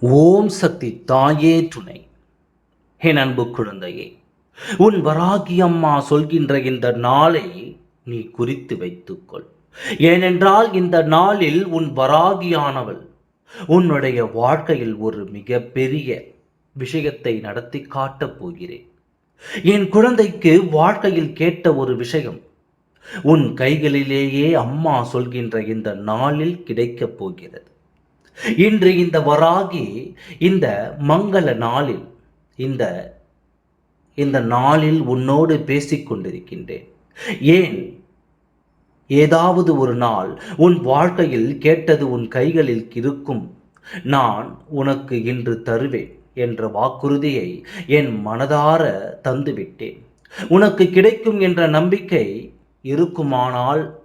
ஓம் சக்தி தாயே துணை. என் அன்பு குழந்தையே உன் வராகி அம்மா சொல்கின்ற இந்த நாளை நீ குறித்து வைத்துக்கொள். ஏனென்றால் இந்த நாளில் உன் வராகியானவள் உன்னுடைய வாழ்க்கையில் ஒரு மிகப்பெரிய விஷயத்தை நடத்தி காட்டப் போகிறேன். என் குழந்தைக்கு வாழ்க்கையில் கேட்ட ஒரு விஷயம் உன் கைகளிலேயே அம்மா சொல்கின்ற இந்த நாளில் கிடைக்கப் போகிறது. இன்று இந்த வராகி இந்த மங்கள நாளில் இந்த இந்த நாளில் உன்னோடு பேசிக்கொண்டிருக்கின்றேன் ஏன்? ஏதாவது ஒரு நாள் உன் வாழ்க்கையில் கேட்டது உன் கைகளில் இருக்கும். நான் உனக்கு இன்று தருவேன் என்ற வாக்குறுதியை என் மனதார தந்துவிட்டேன். உனக்கு கிடைக்கும் என்ற நம்பிக்கை இருக்குமானால்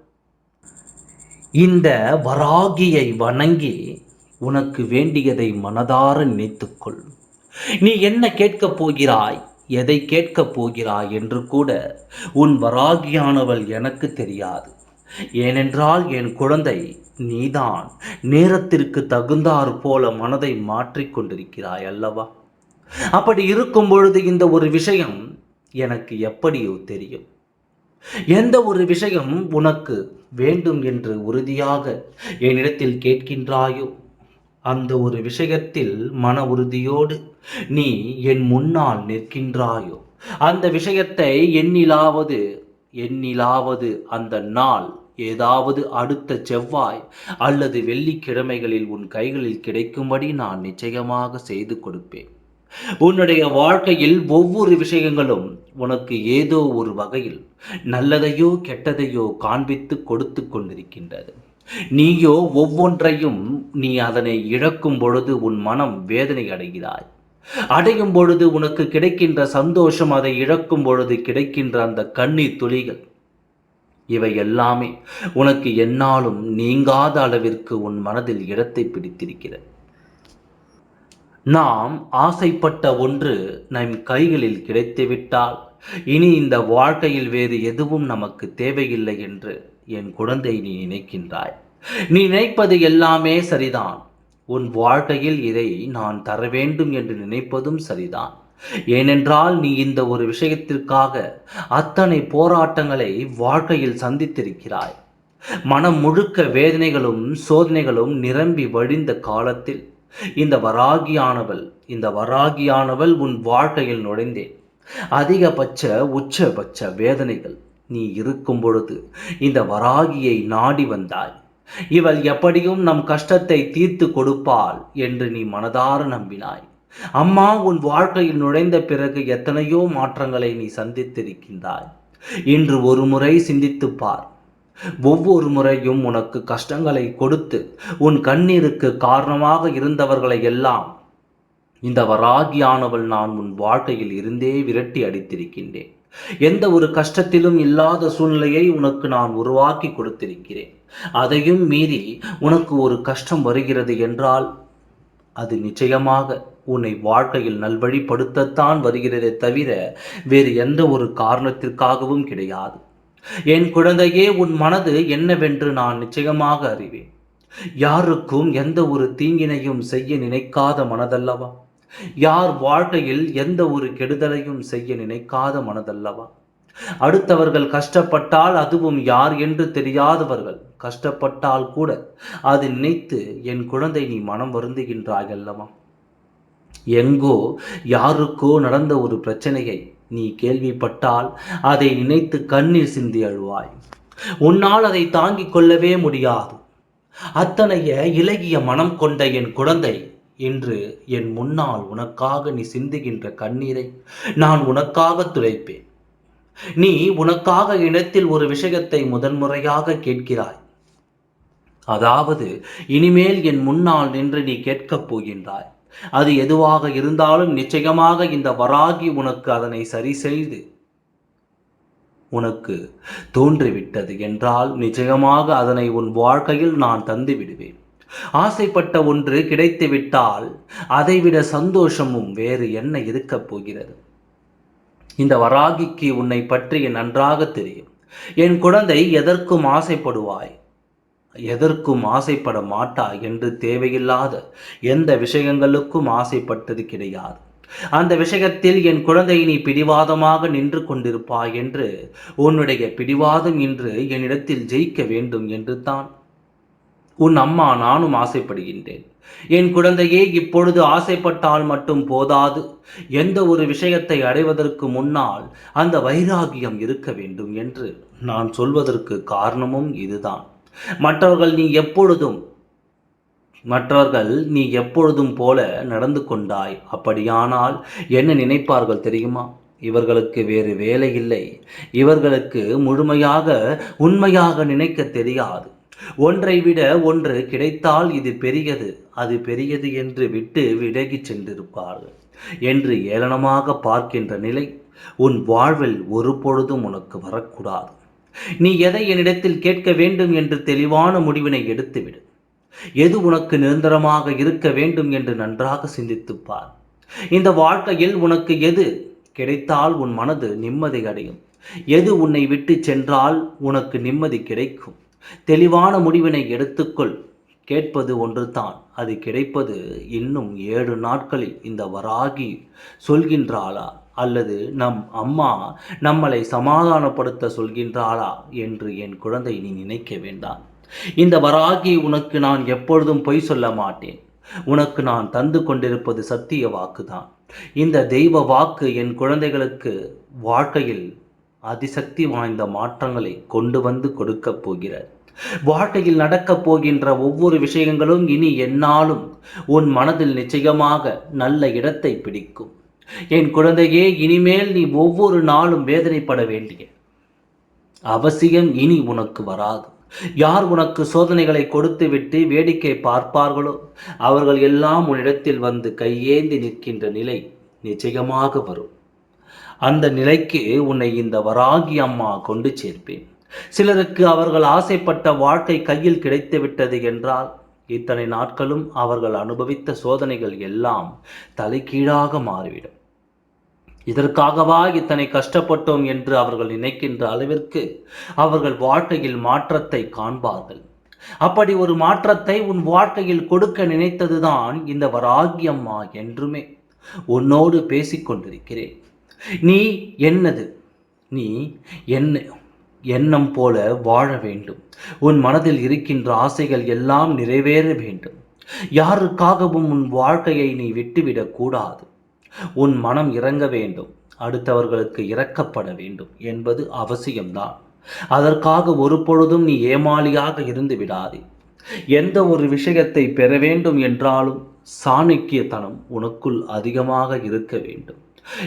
இந்த வராகியை வணங்கி உனக்கு வேண்டியதை மனதார நினைத்துக்கொள். நீ என்ன கேட்கப் போகிறாய் எதை கேட்கப் போகிறாய் என்று கூட உன் வராகியானவள் எனக்கு தெரியாது. ஏனென்றால் என் குழந்தை நீதான் நேரத்திற்கு தகுந்தாற் போல மனதை மாற்றிக்கொண்டிருக்கிறாய் அல்லவா? அப்படி இருக்கும் பொழுது இந்த ஒரு விஷயம் எனக்கு எப்படியோ தெரியும். எந்த ஒரு விஷயம் உனக்கு வேண்டும் என்று உறுதியாக என்னிடத்தில் கேட்கின்றாயோ அந்த ஒரு விஷயத்தில் மன உறுதியோடு நீ என் முன்னால் நிற்கின்றாயோ? அந்த விஷயத்தை எண்ணிலாவது எண்ணிலாவது அந்த நாள் ஏதாவது அடுத்த செவ்வாய் அல்லது வெள்ளிக்கிழமைகளில் உன் கைகளில் கிடைக்கும்படி நான் நிச்சயமாக செய்து கொடுப்பேன். உன்னுடைய வாழ்க்கையில் ஒவ்வொரு விஷயங்களும் உனக்கு ஏதோ ஒரு வகையில் நல்லதையோ கெட்டதையோ காண்பித்து கொடுத்து கொண்டிருக்கின்றது. நீயோ ஒவ்வொன்றையும் நீ அதனை இழக்கும் பொழுது உன் மனம் வேதனை அடைகிறாய். அடையும் பொழுது உனக்கு கிடைக்கின்ற சந்தோஷம் அதை இழக்கும் பொழுது கிடைக்கின்ற அந்த கண்ணீர் துளிகள். இவை எல்லாமே உனக்கு என்னாலும் நீங்காத அளவிற்கு உன் மனதில் இடத்தை பிடித்திருக்கிறது. நாம் ஆசைப்பட்ட ஒன்று நம் கைகளில் கிடைத்துவிட்டால் இனி இந்த வாழ்க்கையில் வேறு எதுவும் நமக்கு தேவையில்லை என்று என் குழந்தை நீ நினைக்கின்றாய். நீ நினைப்பது எல்லாமே சரிதான். உன் வாழ்க்கையில் இதை நான் தர வேண்டும் என்று நினைப்பதும் சரிதான். ஏனென்றால் நீ இந்த ஒரு விஷயத்திற்காக அத்தனை போராட்டங்களை வாழ்க்கையில் சந்தித்திருக்கிறாய். மனம் முழுக்க வேதனைகளும் சோதனைகளும் நிரம்பி வழிந்த காலத்தில் இந்த வராகியானவள் இந்த வராகியானவள் உன் வாழ்க்கையில் நுழைந்தேன் அதிகபட்ச உச்சபட்ச வேதனைகள் நீ இருக்கும் பொழுது இந்த வராகியை நாடி வந்தாய். இவள் எப்படியும் நம் கஷ்டத்தை தீர்த்து கொடுப்பாள் என்று நீ மனதார நம்பினாய். அம்மா உன் வாழ்க்கையில் நுழைந்த பிறகு எத்தனையோ மாற்றங்களை நீ சந்தித்திருக்கின்றாய். இன்று ஒரு முறை சிந்தித்துப் பார். ஒவ்வொரு முறையும் உனக்கு கஷ்டங்களை கொடுத்து உன் கண்ணீருக்கு காரணமாக இருந்தவர்களை எல்லாம் இந்த வராகியானவள் நான் உன் வாழ்க்கையில் இருந்தே விரட்டி அடித்திருக்கின்றேன். எந்த ஒரு கஷ்டத்திலும் இல்லாத சூழ்நிலையை உனக்கு நான் உருவாக்கி கொடுத்திருக்கிறேன். அதையும் மீறி உனக்கு ஒரு கஷ்டம் வருகிறது என்றால் அது நிச்சயமாக உன்னை வாழ்க்கையில் நல்வழிப்படுத்தத்தான் வருகிறதே தவிர வேறு எந்த ஒரு காரணத்திற்காகவும் கிடையாது. என் குழந்தையே உன் மனது என்னவென்று நான் நிச்சயமாக அறிவேன். யாருக்கும் எந்த ஒரு தீங்கினையும் செய்ய நினைக்காத மனதல்லவா? யார் வாழ்க்கையில் எந்த ஒரு கெடுதலையும் செய்ய நினைக்காத மனதல்லவா? அடுத்தவர்கள் கஷ்டப்பட்டால் அதுவும் யார் என்று தெரியாதவர்கள் கஷ்டப்பட்டால் கூட அது நினைத்து என் குழந்தை நீ மனம் வருந்துகின்றாய் அல்லவா எங்கோ யாருக்கோ நடந்த ஒரு பிரச்சனையை நீ கேள்விப்பட்டால் அதை நினைத்து கண்ணீர் சிந்தி அழுவாய். உன்னால் அதை தாங்கிக் கொள்ளவே முடியாது. அத்தனைய இலகிய மனம் கொண்ட என் குழந்தை இன்று என் முன்னால் உனக்காக நீ சிந்துகின்ற கண்ணீரை நான் உனக்காக துடைப்பேன். நீ உனக்காக இனத்தில் ஒரு விஷயத்தை முதன்முறையாக கேட்கிறாய். அதாவது இனிமேல் என் முன்னால் நின்று நீ கேட்கப் போகின்றாய். அது எதுவாக இருந்தாலும் நிச்சயமாக இந்த வராகி உனக்கு அதனை சரி செய்து உனக்கு தோன்றிவிட்டது என்றால் நிச்சயமாக அதனை உன் வாழ்க்கையில் நான் தந்து விடுவேன். ஆசைப்பட்ட ஒன்று கிடைத்துவிட்டால் அதைவிட சந்தோஷமும் வேறு என்ன இருக்கப் போகிறது? இந்த வராகிக்கு உன்னை பற்றி நன்றாக தெரியும். என் குழந்தை எதற்கும் ஆசைப்படுவாய்? எதற்கும் ஆசைப்பட மாட்டா என்று தேவையில்லாத எந்த விஷயங்களுக்கும் ஆசைப்பட்டது கிடையாது. அந்த விஷயத்தில் என் குழந்தை நீ பிடிவாதமாக நின்று கொண்டிருப்பாய் என்று உன்னுடைய பிடிவாதம் இன்று என்னிடத்தில் ஜெயிக்க வேண்டும் என்று தான். உன் அம்மா நானும் ஆசைப்படுகின்றேன். என் குழந்தையே இப்பொழுது ஆசைப்பட்டால் மட்டும் போதாது. எந்த ஒரு விஷயத்தை அடைவதற்கு முன்னால் அந்த வைராகியம் இருக்க வேண்டும் என்று நான் சொல்வதற்கு காரணமும் இதுதான். மற்றவர்கள் நீ எப்பொழுதும் மற்றவர்கள் நீ எப்பொழுதும் போல நடந்து கொண்டாய். அப்படியானால் என்ன நினைப்பார்கள் தெரியுமா? இவர்களுக்கு வேறு வேலை இல்லை. இவர்களுக்கு முழுமையாக உண்மையாக நினைக்க தெரியாது. ஒன்றை விட ஒன்று கிடைத்தால் இது பெரியது. அது பெரியது என்று விட்டு விலகிச் சென்றிருப்பார்கள் என்று ஏளனமாக பார்க்கின்ற நிலை உன் வாழ்வில் ஒரு பொழுதும் உனக்கு வரக்கூடாது. நீ எதை என்னிடத்தில் கேட்க வேண்டும் என்று தெளிவான முடிவினை எடுத்துவிடு. எது உனக்கு நிரந்தரமாக இருக்க வேண்டும் என்று நன்றாக சிந்தித்துப்பார். இந்த வாழ்க்கையில் உனக்கு எது கிடைத்தால் உன் மனது நிம்மதி அடையும். எது உன்னை விட்டு சென்றால் உனக்கு நிம்மதி கிடைக்கும். தெளிவான முடிவினை எடுத்துக்கொள். கேட்பது ஒன்றுதான். அது கிடைப்பது இன்னும் ஏழு நாட்களில் இந்த வராகி சொல்கின்றாளா? அல்லது நம் அம்மா நம்மளை சமாதானப்படுத்த சொல்கின்றாளா என்று என் குழந்தை நீ நினைக்க வேண்டாம். இந்த வராகி உனக்கு நான் எப்பொழுதும் பொய் சொல்ல மாட்டேன். உனக்கு நான் தந்து கொண்டிருப்பது சத்திய வாக்குதான். இந்த தெய்வ வாக்கு என் குழந்தைகளுக்கு வாழ்க்கையில் அதிசக்தி வாய்ந்த மாற்றங்களை கொண்டு வந்து கொடுக்கப் போகிறார் வாழ்க்கையில் நடக்கப் போகின்ற ஒவ்வொரு விஷயங்களும் இனி என்னாலும் உன் மனதில் நிச்சயமாக நல்ல இடத்தை பிடிக்கும். என் குழந்தையே இனிமேல் நீ ஒவ்வொரு நாளும் வேதனைப்பட வேண்டிய அவசியம் இனி உனக்கு வராது. யார் உனக்கு சோதனைகளை கொடுத்துவிட்டு வேடிக்கை பார்ப்பார்களோ அவர்கள் எல்லாம் உன்னிடத்தில் வந்து கையேந்தி நிற்கின்ற நிலை நிச்சயமாக வரும். அந்த நிலைக்கு உன்னை இந்த வராகி அம்மா கொண்டு சேர்ப்பேன். சிலருக்கு அவர்கள் ஆசைப்பட்ட வாழ்க்கை கையில் கிடைத்து விட்டது என்றால் இத்தனை நாட்களும் அவர்கள் அனுபவித்த சோதனைகள் எல்லாம் தலைகீழாக மாறிவிடும். இதற்காகவா இத்தனை கஷ்டப்பட்டோம் என்று அவர்கள் நினைக்கின்ற அளவிற்கு அவர்கள் வாழ்க்கையில் மாற்றத்தை காண்பார்கள். அப்படி ஒரு மாற்றத்தை உன் வாழ்க்கையில் கொடுக்க நினைத்ததுதான் இந்த வராகியம்மா என்றுமே உன்னோடு பேசிக்கொண்டிருக்கிறேன் நீ என்னது? நீ என்ன எண்ணம் போல வாழ வேண்டும். உன் மனதில் இருக்கின்ற ஆசைகள் எல்லாம் நிறைவேற வேண்டும். யாருக்காகவும் உன் வாழ்க்கையை நீ விட்டுவிடக்கூடாது உன் மனம் இறங்க வேண்டும். அடுத்தவர்களுக்கு இறக்கப்பட வேண்டும் என்பது அவசியம்தான். அதற்காக ஒரு பொழுதும் நீ ஏமாளியாக இருந்து விடாதே. எந்த ஒரு விஷயத்தை பெற வேண்டும் என்றாலும் சாணக்கியத்தனம் உனக்குள் அதிகமாக இருக்க வேண்டும்.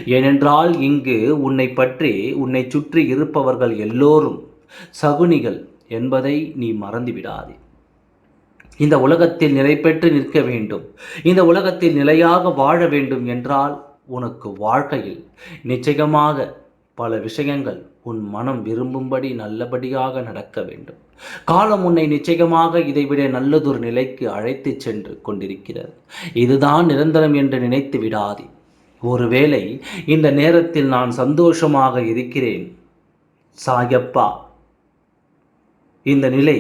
ஏனென்றால் இங்கு உன்னை பற்றி உன்னை சுற்றி இருப்பவர்கள் எல்லோரும் சகுனிகள் என்பதை நீ மறந்துவிடாதே இந்த உலகத்தில் நிலை பெற்று நிற்க வேண்டும். இந்த உலகத்தில் நிலையாக வாழ வேண்டும் என்றால் உனக்கு வாழ்க்கையில் நிச்சயமாக பல விஷயங்கள் உன் மனம் விரும்பும்படி நல்லபடியாக நடக்க வேண்டும். காலம் உன்னை நிச்சயமாக இதைவிட நல்லதொரு நிலைக்கு அழைத்துச் சென்று கொண்டிருக்கிறது. இதுதான் நிரந்தரம் என்று நினைத்து விடாதே. ஒருவேளை இந்த நேரத்தில் நான் சந்தோஷமாக இருக்கிறேன். சாயப்பா இந்த நிலை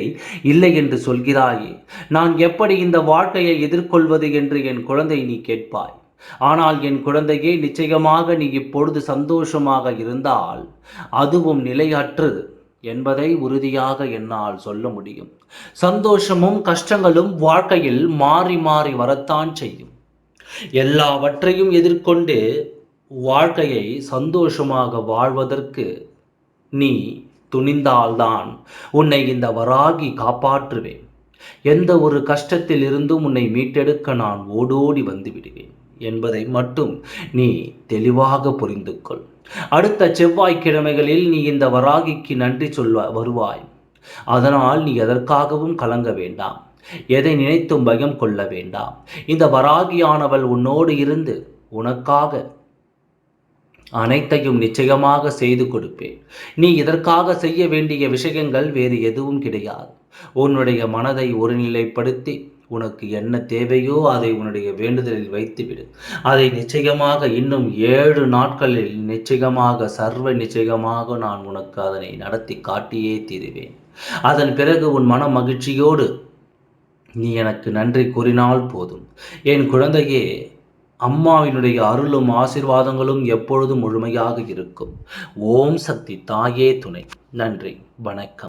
இல்லை என்று சொல்கிறாயே. நான் எப்படி இந்த வாழ்க்கையை எதிர்கொள்வது என்று என் குழந்தை நீ கேட்பாய். ஆனால் என் குழந்தையே நிச்சயமாக நீ இப்பொழுது சந்தோஷமாக இருந்தால் அதுவும் நிலையற்றது என்பதை உறுதியாக என்னால் சொல்ல முடியும். சந்தோஷமும் கஷ்டங்களும் வாழ்க்கையில் மாறி மாறி வரத்தான் செய்யும். எல்லாவற்றையும் எதிர்கொண்டு வாழ்க்கையை சந்தோஷமாக வாழ்வதற்கு நீ துணிந்தால்தான் உன்னை இந்த வராகி காப்பாற்றுவேன். எந்த ஒரு கஷ்டத்தில் இருந்தும் உன்னை மீட்டெடுக்க நான் ஓடோடி வந்து விடுவேன் என்பதை மட்டும் நீ தெளிவாக புரிந்து கொள் அடுத்த செவ்வாய்க்கிழமைகளில் நீ இந்த வராகிக்கு நன்றி சொல்வ வருவாய். அதனால் நீ எதற்காகவும் கலங்க வேண்டாம். எதை நினைத்தும் பயம் கொள்ள வேண்டாம். இந்த வராகியானவள் உன்னோடு இருந்து உனக்காக அனைத்தையும் நிச்சயமாக செய்து கொடுப்பேன். நீ இதற்காக செய்ய வேண்டிய விஷயங்கள் வேறு எதுவும் கிடையாது. உன்னுடைய மனதை ஒருநிலைப்படுத்தி உனக்கு என்ன தேவையோ அதை உன்னுடைய வேண்டுதலில் வைத்துவிடு. அதை நிச்சயமாக இன்னும் ஏழு நாட்களில் நிச்சயமாக சர்வ நிச்சயமாக நான் உனக்கு அதனை நடத்தி காட்டியே தீருவேன். அதன் பிறகு உன் மன மகிழ்ச்சியோடு நீ எனக்கு நன்றி கூறினால் போதும். என் குழந்தையே அம்மாவினுடைய அருளும் ஆசிர்வாதங்களும் எப்பொழுதும் முழுமையாக இருக்கும். ஓம் சக்தி தாயே துணை. நன்றி. வணக்கம்.